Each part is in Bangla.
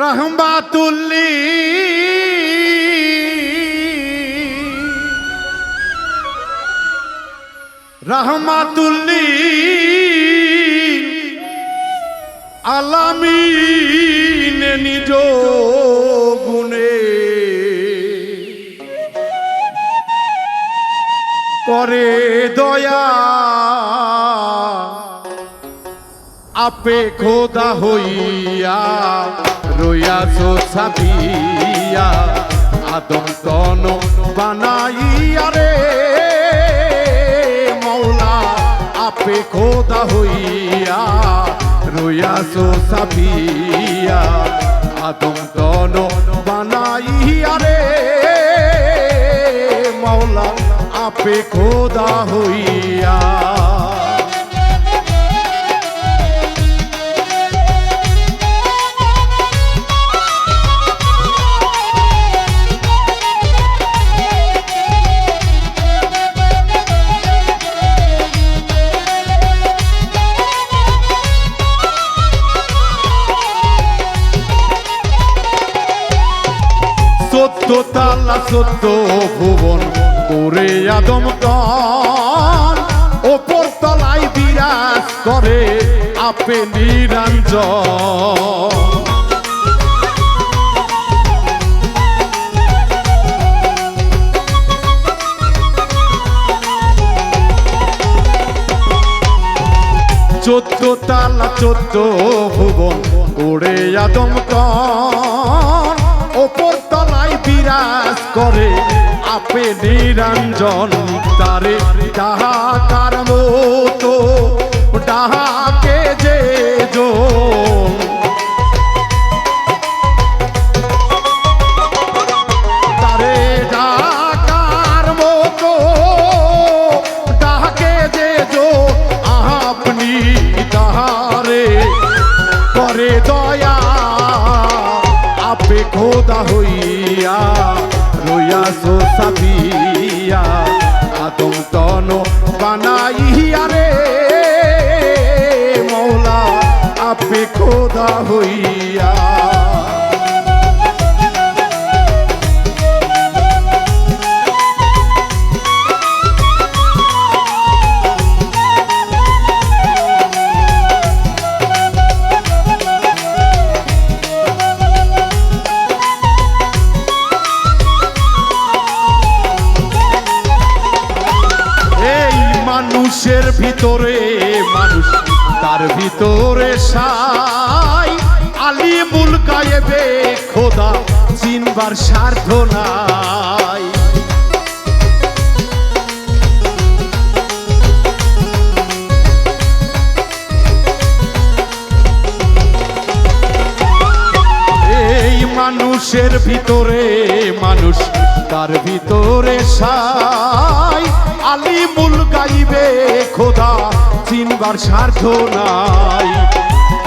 রহমাতুল্লি। রহমাতুল্লি। আলামিন নিজ গুণে করে দয়া। আপে খোদা হইয়া রইয়াছো ছাপিয়া আদম তন বানাইয়া রে। মৌলা আপে খোদা হইয়া রইয়াছো ছাপিয়া আদম তন বানাইয়া রে। মৌলা আপে খোদা হইয়া চোদ্দ তালা, চোদ্দ ভুবন করে আদম ওপর তলায় বিরাজ করে আপে নিরঞ্জন। চোদ্দ তালা, চোদ্দ ভুবন ওড়ে আদম ওপর বিরাজ করে আপে নিরঞ্জন তারে ডাহাকার মতো ডাহাকে যে জন তারে ডাকার মতো, ডাকে যে জো আপনি তাহারে করে দয়া খোদা হইয়া রইয়া সো সাবিয়া আদম তন বানাইয়া রে মৌলা আপে খোদা হইয়া। মানুষের ভিতরে মানুষ, তার ভিতরে সাই। আলিমুল গায়েবে খোদা, চিনবার স্বার্থ নাই। মানুষের ভিতরে মানুষ, তার ভিতরে সাই। আলিমুল চিনবার স্বার্থ নাই।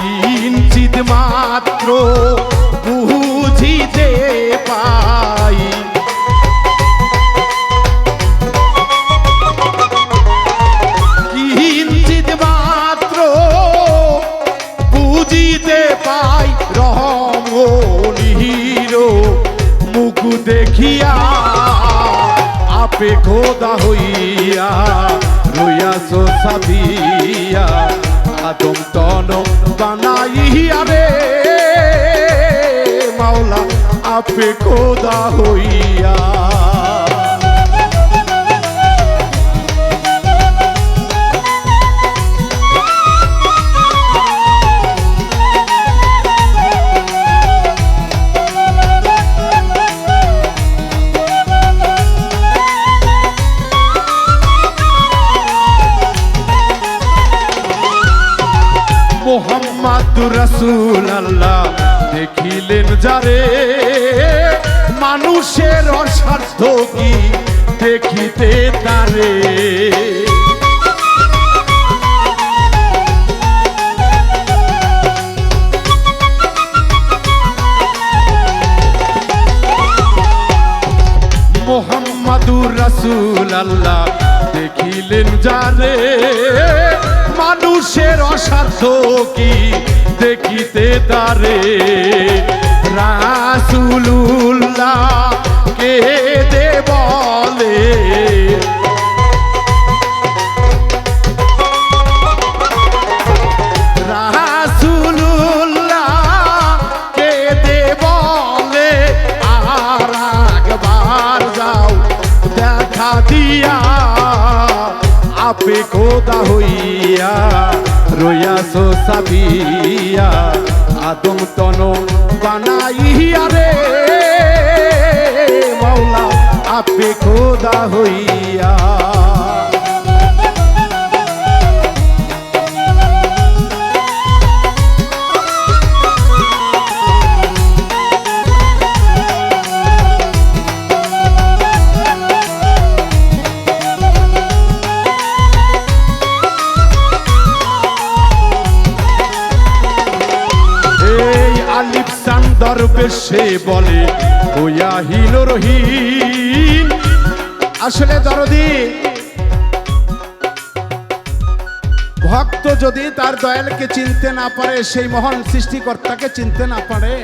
কিঞ্চিত মাত্র বুঝিতে পাই। কিঞ্চিত মাত্র বুঝিতে পাই রহমনির মুখ দেখিয়া আপে খোদা হইয়া রইয়াছ সাবিয়া আদম তন বানাইয়া রে। মাওলা আপে খোদা হইয়া মোহাম্মদ রসুল আল্লাহ, দেখিলেন যারে? মানুষের অসাধ্য কি দেখিতে তারে? মোহাম্মদুর রসুল আল্লাহ, দেখিলেন যারে? মানুষের অসাধ্য কি দেখিতে তারে? রাসুলুল্লাহ কে দে বলে? সাবিয়া আদম তন বানাইয়া রে। মাওলা আপে খোদা হইয়া বেশে বলে ওয়া হিল রহিম। আসলে দরদি, ভক্ত যদি তার দয়ালকে চিনতে না পারে, সেই মহান সৃষ্টিকর্তাকে চিনতে না পারে।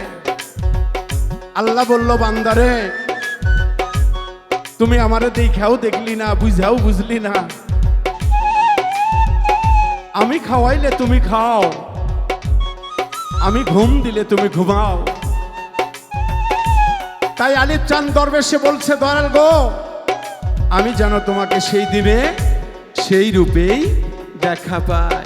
আল্লাহ বলল, বান্দারে, তুমি আমার দেখাও, দেখলি না, বুঝাও, বুঝলি না। আমি খাওয়াইলে তুমি খাও, আমি ঘুম দিলে তুমি ঘুমাও। তাই আলিফ চান দরবেশে বলছে, দয়াল গো, আমি যেন তোমাকে সেই দিনে, সেই রূপেই দেখা পাই।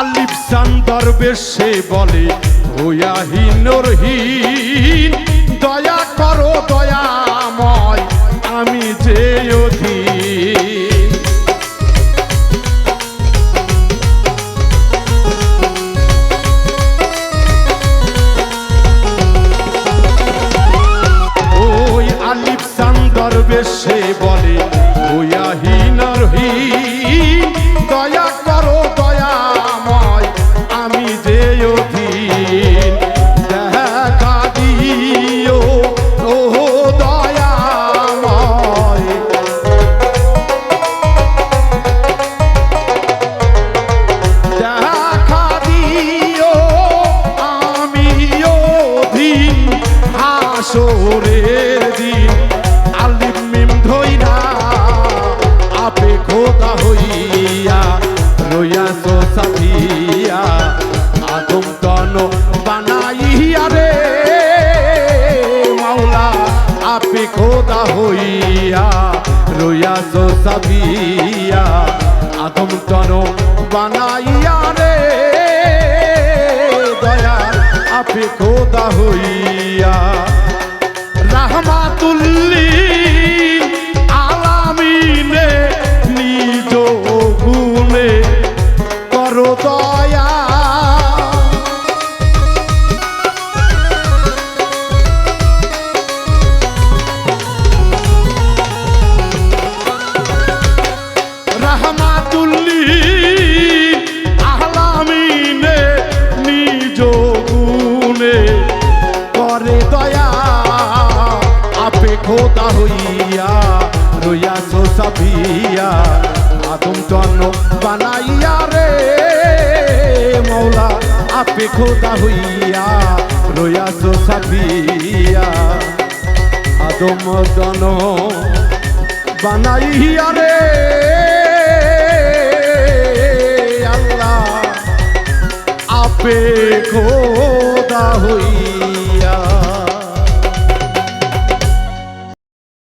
আলিফ সান দরবেশে বলে হইয়াহীনর হীন দয়া দয়াময় আমি যে সান্দর বেশে বলে খোদা রইয়াছ সাবিয়া আদম তন বানাইয়া রে। দয়া আপে খোদা হইয়া রাহমাতুল্লিল খোদা হইয়া, রইয়া সাবিয়া আদম তন্ন বানাইয়া রে। মৌলা আপে খোদা হইয়া, রইয়া সাবিয়া আদম তন্ন বানাইয়া রে। আল্লাহ আপে খোদা হইয়া